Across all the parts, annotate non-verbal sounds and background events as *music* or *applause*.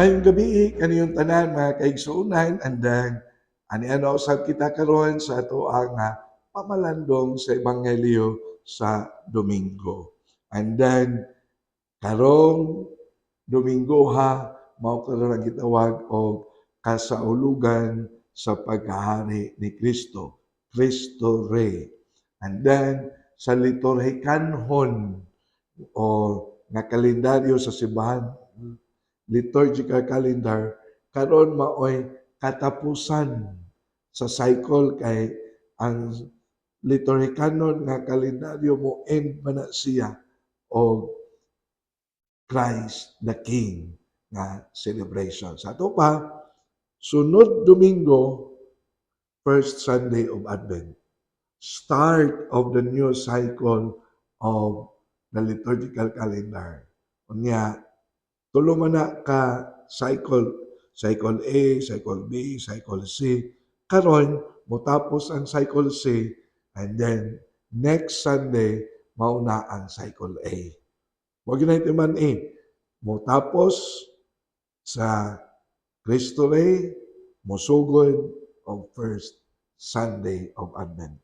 Mayong gabi kaniyong tanan mga kaigsuunan and then ani ano usab kita karon sa ato ang ah, pamalandong sa ebanghelyo sa Domingo. And then karong Domingo ha mao karon ang gitawag og kasaulugan sa pagkahari ni Kristo. Cristo Rey. And then sa liturhikanhon o nga kalendaryo sa simbahan liturgical calendar karon maoy katapusan sa cycle kay ang liturhikanon nga kalendaryo mo end man na siya og Christ the King nga celebration. Sa ato pa sunod Domingo first Sunday of Advent start of the new cycle of the liturgical calendar. Unya tulo man na ka cycle, cycle A, cycle B, cycle C. Karon motapos ang cycle C and then next Sunday mao na ang cycle A. Wag na ito man eh. Motapos sa Cristo Rey, mosugod of first Sunday of Advent.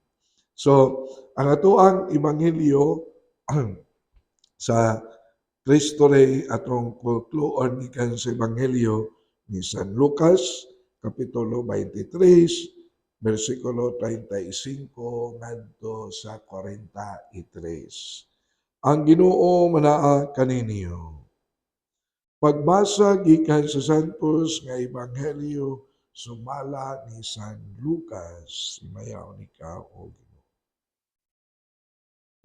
So, ang ato ang ebanghelyo *clears throat* sa Cristo Rey atong kultuon gikan sa Ebanghelyo ni San Lucas kapitulo 23 bersikulo 35 ngadto sa 43. Ang Ginoo manaa kaninyo. Pagbasa gikan sa Santos nga Ebanghelyo sumala ni San Lucas imayaw ni ka og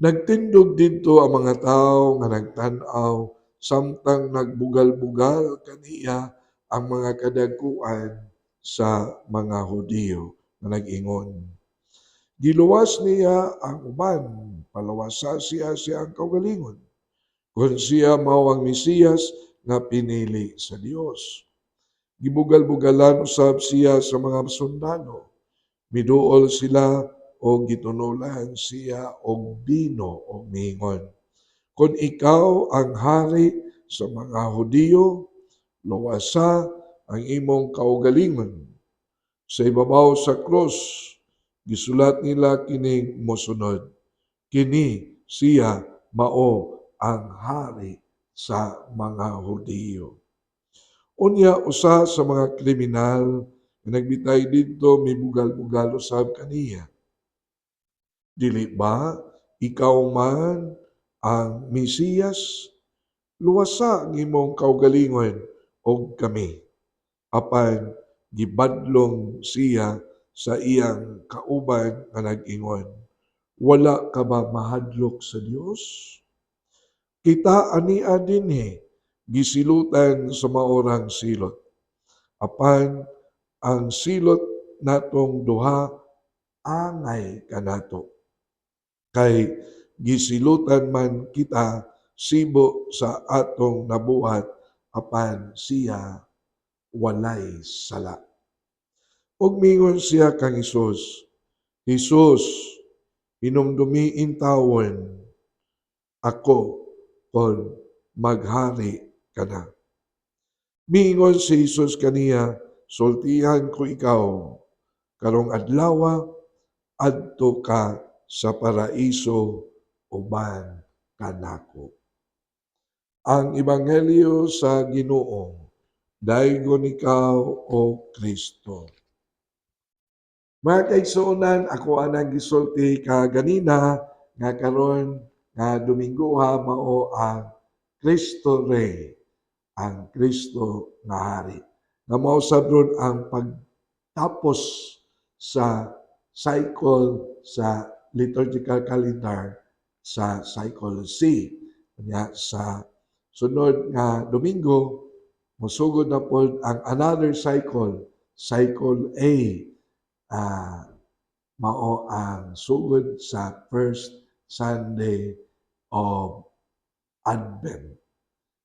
Nagtindog didto ang mga tawo nga nagtan-aw samtang nagbugal-bugal kaniya ang mga kadagkuan sa mga Hudiyo nga nag-ingon. Giluwas niya ang uban, palawasa siya siya ang kaugalingon. Kung siya mao ang Mesiyas nga pinili sa Dios. Gibugal-bugalan usab siya sa mga sundalo. Miduol sila o gitunulan siya og bino o mingon. Kung ikaw ang hari sa mga Hudiyo, luwasa ang imong kaugalingon. Sa ibabaw sa krus, gisulat nila kining mosunod. Kini siya mao ang hari sa mga Hudiyo. Unya usa sa mga kriminal nga nagbitay didto mibugal-bugal usab kaniya Dili ba ikaw man ang Mesiyas? Luwasa ang imong kaugalingon og kami. Apan gibadlong siya sa iyang kauban nga nag-ingon. Wala ka ba mahadlok sa Dios? Kita ania dinhi gisilutan sa maorang silot. Apan ang silot natong duha angay kanato kay gisilutan man kita sibo sa atong nabuhat apan siya walay sala. Ug mingon siya kang Hesus, Hesus, hinumdumiin tawon ako kon maghari ka na. Mingon si Jesus kaniya, sultihan ko ikaw, karong adlaw adto ka sa paraiso uban kanako. Ang ebanghelyo sa Ginoo daygon ikaw o Kristo. Mga kaigsuonan, ako anang gisulti ka ganina nga karon nga Domingo ha mao ang Kristo Rey, ang Kristo nga hari. Nga mao sabron ang pagtapos sa cycle sa liturgical calendar sa cycle C. Kanya sa sunod nga Domingo, musugod na po ang another cycle, cycle A. Uh, mao ang sugod sa first Sunday of Advent.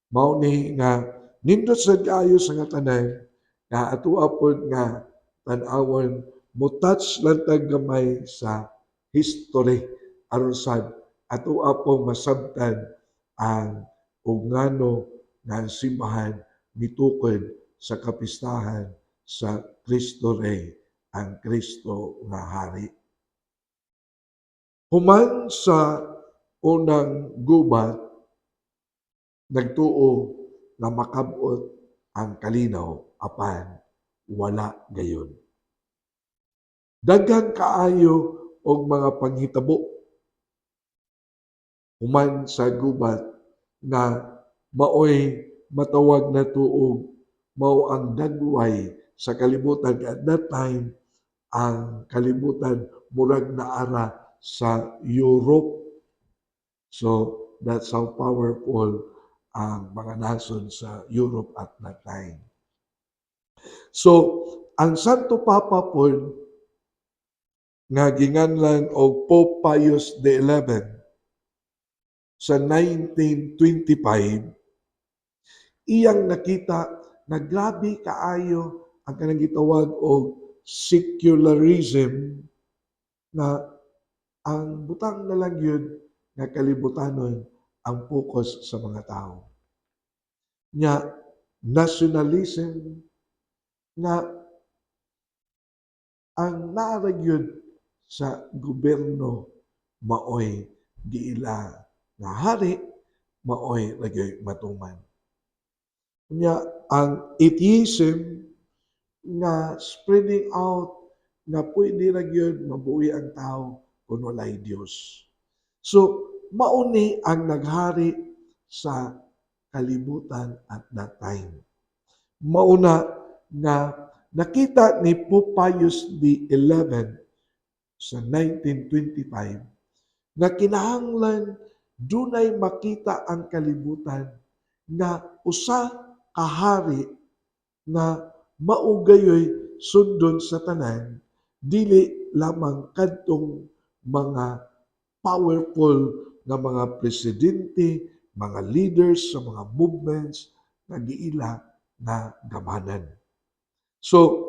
Mao ni nga nindot sa kayo sa nga tanan nga ato apod nga tan-awon mo touch lang tag gamay sa history aron sad ato apong masabtan ang ug ngano nga simbahan mitukod sa kapistahan sa Kristo Rey, ang Kristo nga Hari. Human sa unang gubat, nagtuo nga makabot ang kalinaw apan wala gayon. Daghang kaayo og mga panghitabo human sa gubat nga maoy matawag na tuog mao ang dagway sa kalibutan. At that time ang kalibutan murag naara sa Europe. So that's how powerful ang mga nason sa Europe at that time. So ang Santo Papa Paul nga ginganlan og Pope Pius XI sa 1925 iyang nakita na grabe kaayo ang kanang gitawag og secularism na ang butang na lang yun nga kalibutanon ang focus sa mga tao. Nya nationalism nga ang naarag yun sa gobyerno maoy giila nga hari maoy lagay matuman. Nya ang atheism nga spreading out nga pwede ra gyud mabuhi ang tao kung walay Dios. So mauni ang naghari sa kalibutan at that time. Mauna nga nakita ni Pope Pius XI sa 1925 nga kinahanglan dunay makita ang kalibutan nga usa ka hari nga maugayoy sundon sa tanan dili lamang kadtong mga powerful nga mga presidente, mga leaders sa mga movements nga giila na gamanan. So,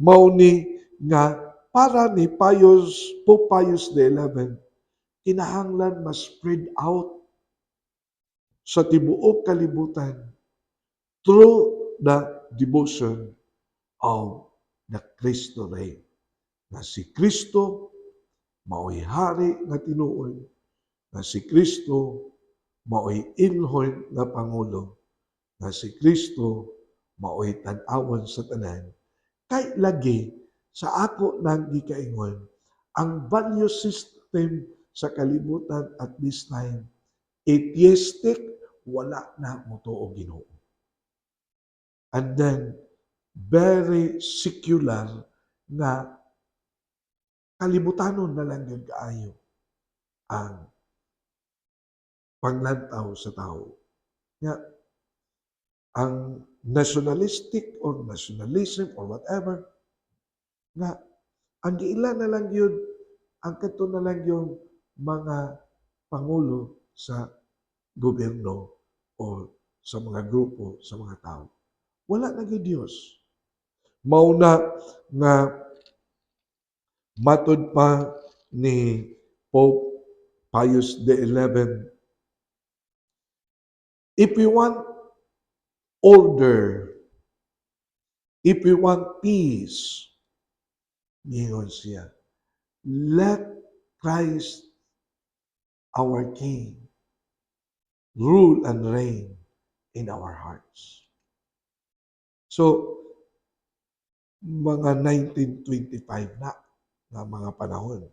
mao ni nga para ni Pius Pope Pius XI kinahanglan mas spread out sa tibuok kalibutan through the devotion of the Cristo Rey. Na si Kristo mao'y hari nga tinuod, na si Kristo mao'y ilhon nga pangulo, na si Kristo mao'y tan-awon sa tanan. Kay lagi sa ako nang gikaingon, ang value system sa kalibutan at this time, atheistic, wala na mo to o ginoo. And then, very secular na kalibutanon na lang yun kaayo ang panglantaw sa tao. Nga, ang nationalistic or nationalism or whatever, nga, ang giila na lang yun, ang kato na lang yung mga pangulo sa gobyerno o sa mga grupo, sa mga tao. Wala na gyud Dios. Mauna nga matod pa ni Pope Pius XI, if we want order, if we want peace, niyon siya, let Christ, our King, rule and reign in our hearts. So, mga 1925 na na mga panahon.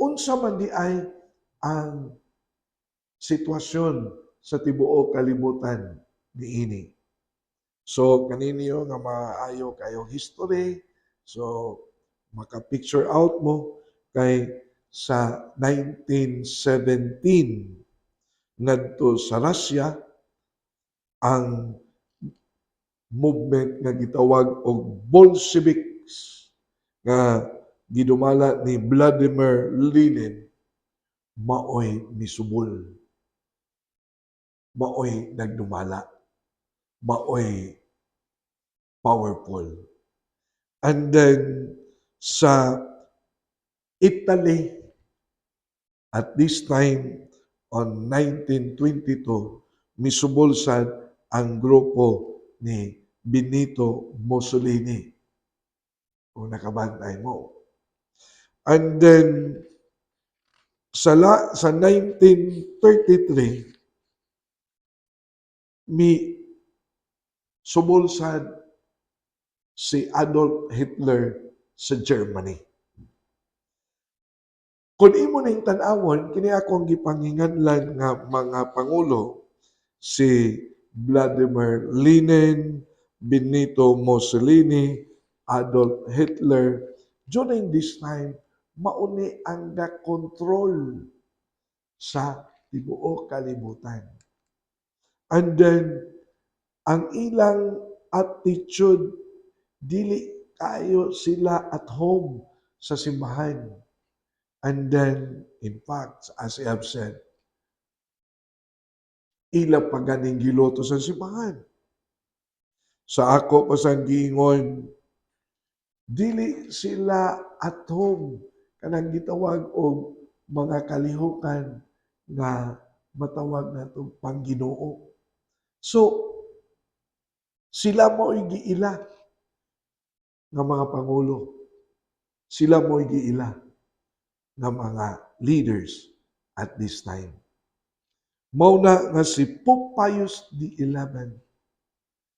Unsa man di ay ang sitwasyon sa tibuok kalibutan niini. So kaniniyo nga maayo kayo history, so maka-picture out mo kay sa 1917 ngadto sa Russia ang movement nga gitawag og Bolsheviks nga gidumala ni Vladimir Lenin. Maoy misubol. Maoy nagdumala. Maoy powerful. And then sa Italy at this time on 1922 misubol sad ang grupo ni Benito Mussolini. Kung nakabantay mo. And then, sa, la, sa 1933, mi sumulsad si Adolf Hitler sa Germany. Kung imo ning tan-awon, kini akong gipanginganlan nga mga pangulo si Vladimir Lenin, Benito Mussolini, Adolf Hitler, during this time, mauni ang control sa tibuok kalibutan. And then, ang ilang attitude, dili kayo sila at home sa simbahan. And then, in fact, as I have said, ila pa giloto sa simbahan. Sa ako pa sa giingon, dili sila at home kanang gitawag og mga kalihukan nga matawag na itong Pangginoo. So, sila mo giila nga mga pangulo. Sila mo giila nga mga leaders at this time. Mauna nga si Pope Pius XI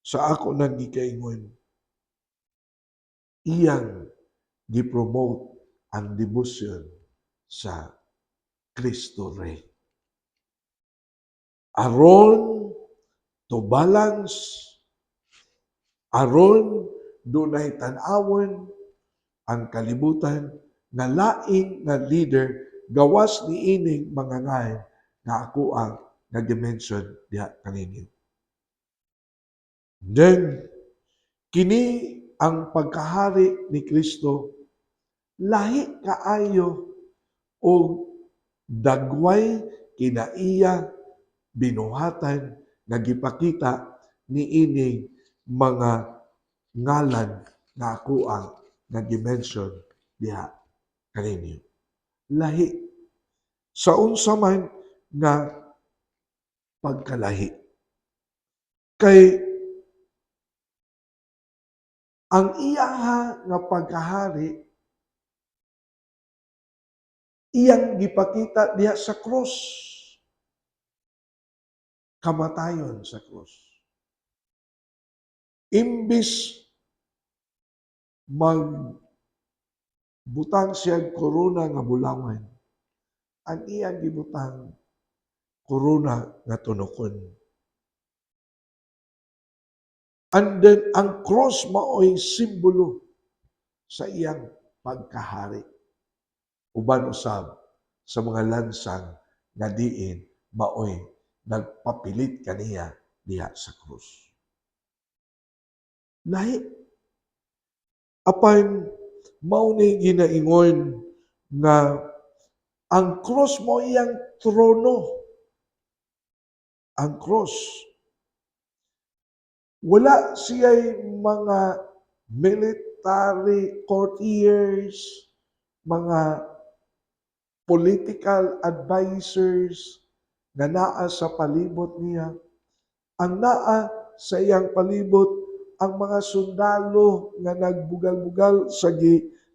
sa ako nang gikaingon, iyang gipromote ang devotion sa Kristo Rey. Aron to balance, aron dunay tan-awon ang kalibutan nga laing nga leader gawas ni ining mga ngayon nga ako ang nag-mention diha kaninyo. Then, kini ang pagkahari ni Kristo, lahi kaayo o dagway kinaiya binuhatan nga gipakita ni ining mga ngalan nga ako ang nag-mention diha kaninyo. Lahi. Sa unsa man nga pagkalahi. Kay ang iyaha nga pagkahari iyang gipakita diha sa cross. Kamatayon sa cross. Imbis mag butang siya korona nga bulawan, ang iyang gibutang korona nga tunokon. And then, ang cross mao'y simbolo sa iyang pagkahari. Uban usab sa mga lansang nga diin mao'y nagpapilit kaniya diha sa cross. Lahi. Apan, mao ni ginaingon nga ang cross mo iyang trono. Ang cross. Wala siya'y mga military courtiers, mga political advisors nga naa sa palibot niya. Ang naa sa iyang palibot ang mga sundalo nga nagbugal-bugal sa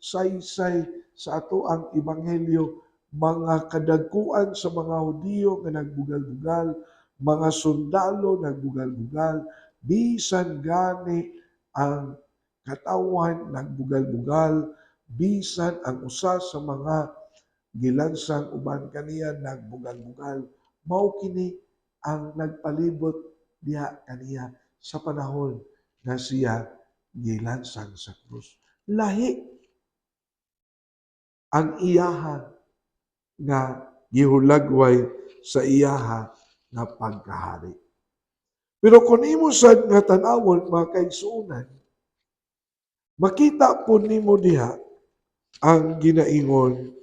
saysay sa ato ang ebanghelyo, mga kadagkuan sa mga Hudiyo nga nagbugal-bugal, mga sundalo nagbugal-bugal, bisan gani ang katawan nagbugal-bugal, bisan ang usa sa mga gilansang uban kaniya nagbugal-bugal, mao kini ang nagpalibot diha kaniya sa panahon nga siya gilansang sa krus. Lahi ang iyaha nga gihulagway sa iyaha nga pagkahari. Pero kung imo sad nga tan-awon mga kaigsuonan, makita po nimo diha ang ginaingon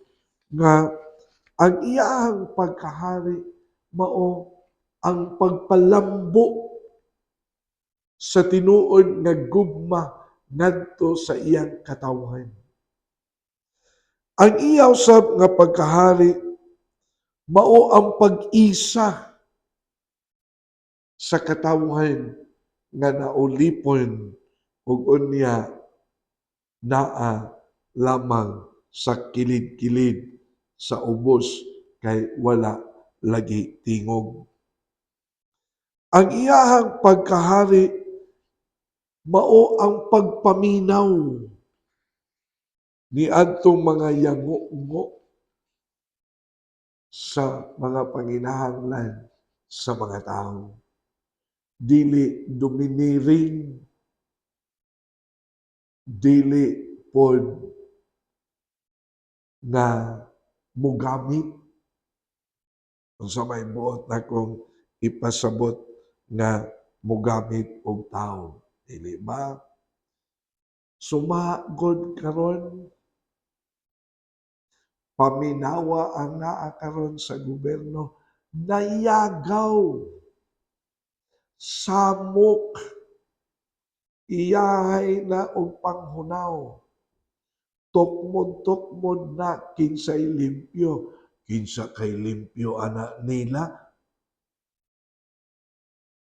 nga ang iyahang pagkahari mao ang pagpalambo sa tinuod nga gugma ngadto sa iyang katawhan. Ang iyaw sab nga pagkahari mao ang pag-isa sa katawhan nga naulipon ug unya naa lamang sa kilid-kilid sa ubos kay wala lagi tingog. Ang iyahang pagkahari mao ang pagpaminaw ni adtong mga yango-ngo sa mga panginahanglan sa mga tao. Dili domineering, dili pod na mugamit unsa may buot akong ipasabot nga mugamit og tao dili ba? Sumagod karon paminawa ang naa karon sa gobyerno. Nayagaw. Samok. Iyahay na og panghunaw. Tukmod-tukmod na kinsay limpyo? Kinsa kay limpyo ana nila?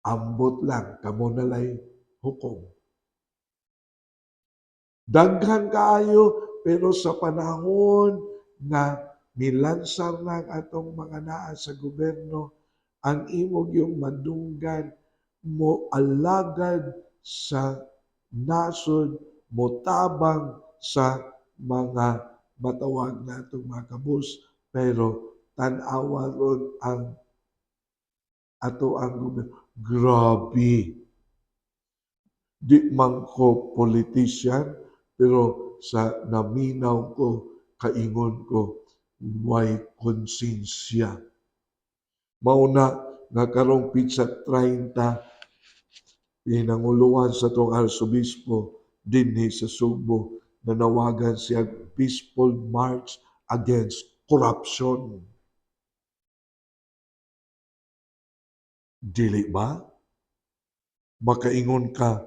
Ambot lang kamo nalay hukom. Daghan kaayo pero sa panahon na ang atong mga naa sa gobyerno ang imong yung madunggan mo alagad sa nasod motabang sa mga matawag natong mga kabus. Pero tan-awa ron ang ato ang gobyerno. Grabe di man ko politician pero sa naminaw ko kaingon ko way konsensya mauna nga karong pizza 30 pinanguluhan sa tong arsobispo dinhi sa Subo nanawagan siya peaceful march against corruption. Dili ba? Makaingon ka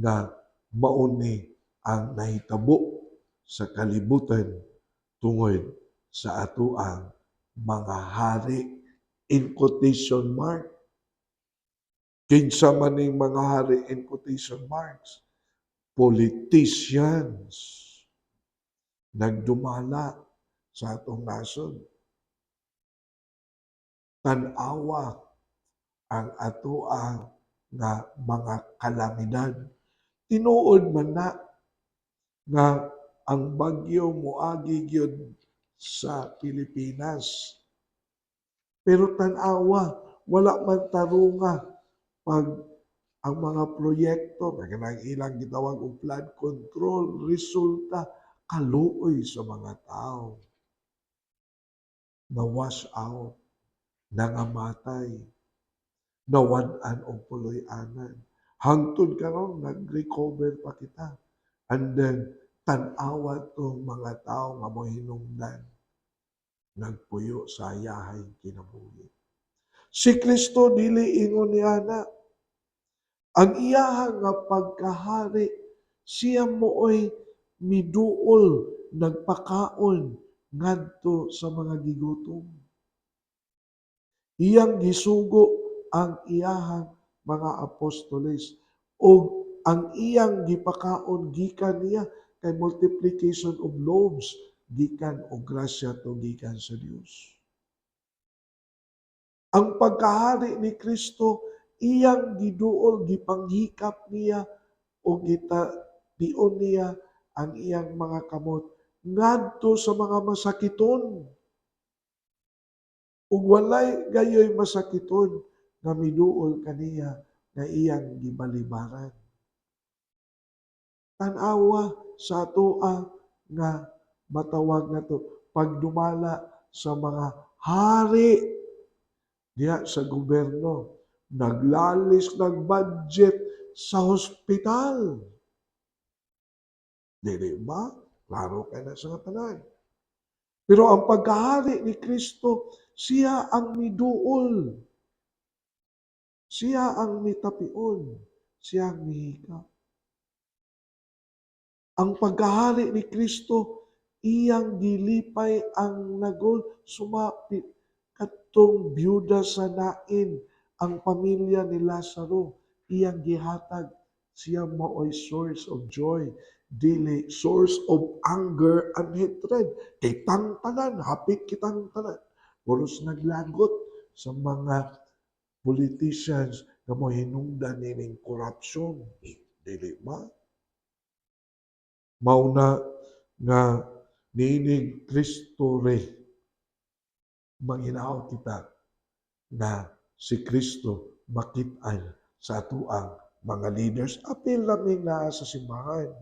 na mauni ang nahitabo sa kalibutan tungod sa atoang mga hari in quotation mark. Kinsa man ning mga hari in quotation marks? Politicians nagdumala sa atong nasod. Tanawa ang atoang nga mga kalamidad. Tinuod man na nga ang bagyo moagi gyud sa Pilipinas. Pero tanawa, wala man tarunga pag ang mga proyekto, kanang ilang gitawag og flood control, resulta kaluoy sa mga tao. Na-wash out, nangamatay, nawad-an og puloy-anan. Hangtod karon nag-recover pa kita. And then, tan-awa tong mga tao nga mohinungdan nagpuyo sa yahay kinabuhi. Si Kristo dili ingon niya na ang iyaha nga pagkahari siya mooy miduol nagpakaon ngadto sa mga gigutom. Iyang gisugo ang iyahang mga apostoles o ang iyang gipakaon gikan niya kay multiplication of loaves gikan og grasya to gikan sa Dios. Ang pagkahari ni Kristo iyang giduol gipanghikap niya o gita pion niya ang iyang mga kamot ngadto sa mga masakiton. Ug walay gayoy masakiton nga miduol kaniya nga iyang gibalibaran. Tanawa sa atoa nga matawag na to pagdumala sa mga hari diya sa gobyerno naglalis nagbudget sa hospital. Dili ba? Klaro kay na sa tanan pero ang pagkahari ni Kristo siya ang miduol siya ang mitapion siya ang mihika ang pagkahari ni Kristo iyang gilipay ang nagol. Sumapit katong byuda sa nain ang pamilya ni Lazaro. Iyang gihatag. Siya mao'y source of joy dili source of anger and hatred. Kay tangtanan hapit kitang tanan puros naglagot sa mga politicians nga mo hinungdan nining corruption dili ba? Mauna nga nining Kristo re manginaw kita na si Kristo makit-an sa atuang mga leaders. Apil laming naa sa simbahan.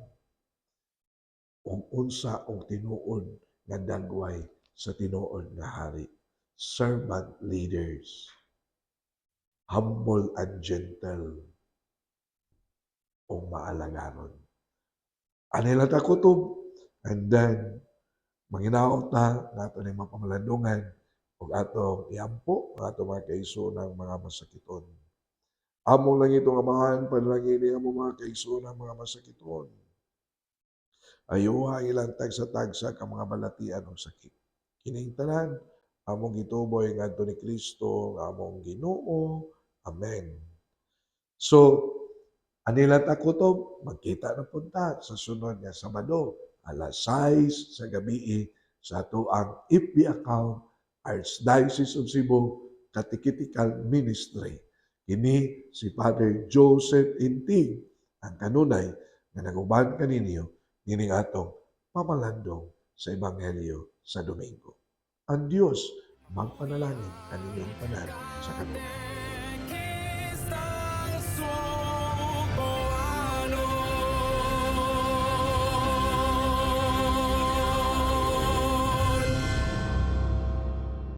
Ug unsa og tinuod nga dagway sa tinuod nga hari. Servant leaders humble and gentle o maalagaron. Anila ta kutob and then manginaot ta nato ni mapamalandungan ug atong iampo ang atong mga kaigsoonang mga masakiton. Among lang itong amahan panalangin ni among mga kaigsoonang mga masakiton. Ayuha ang ilang tagsa-tagsa ka mga balatian o sakit. Kining tanan among gituboy ngadto ni Kristo nga among Ginoo amen so anila ta kutob magkita na punta sa sunod nga Sabado alas 6 sa gabi sa ato ang FB account Archdiocese of Cebu Catechetical Ministry. Kini si Father Joseph Inting ang kanunay nga naguban kaninyo nining atong pamalandong sa Ebanghelyo sa Domingo. Ang Diyos magpanalangin kaninyong tanan sa kanunay.